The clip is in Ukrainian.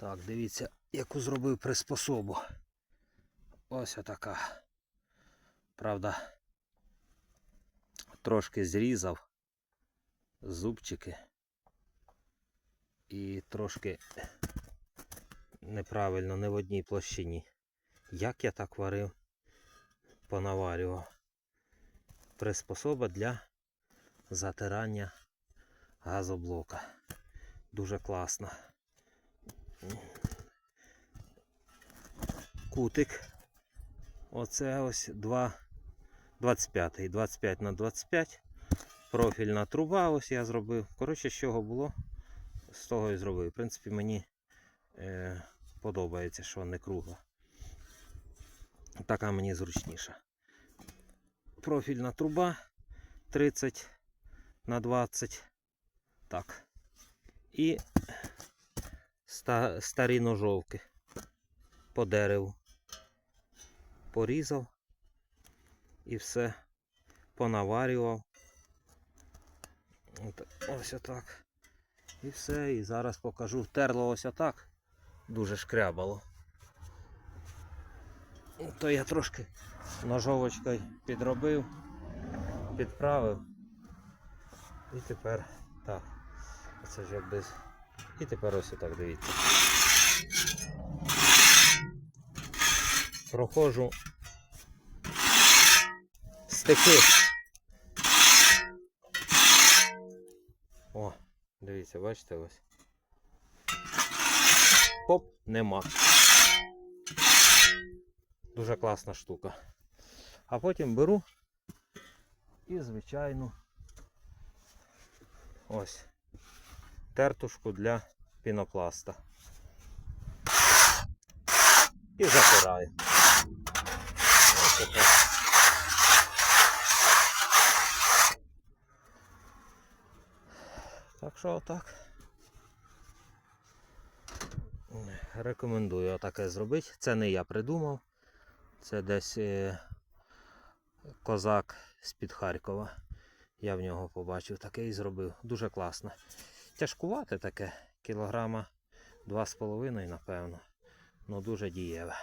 Так, дивіться, яку зробив приспособу. Ось отака. Правда, трошки зрізав зубчики і трошки неправильно, не в одній площині. Як я так варив, понаварював. Приспособа для затирання газоблока. Дуже класно. Кутик. Оце ось 2, 25, 25 на 25. Профільна труба, ось я зробив. Коротше, з чого було, з того і зробив. В принципі, мені е, подобається, що не кругла. Така мені зручніша. Профільна труба 30 на 20. Так. І старі ножовки по дереву. Порізав і все понаварював. От, ось отак. І все. І зараз покажу. Терло ось отак. Дуже шкрябало. То я трошки ножовочкою підробив, підправив. І тепер так. Це ж як без. І тепер ось отак дивіться. Проходжу стики. О, дивіться, бачите ось. Хоп, нема. Дуже класна штука. А потім беру і звичайну ось тертушку для пінопласта. І запираю. Так що отак. Рекомендую отаке зробити. Це не я придумав. Це десь е, козак з-під Харкова. Я в нього побачив таке і зробив. Дуже класно. Тяжкувате таке, кілограма 2,5, напевно. Ну дуже дієве.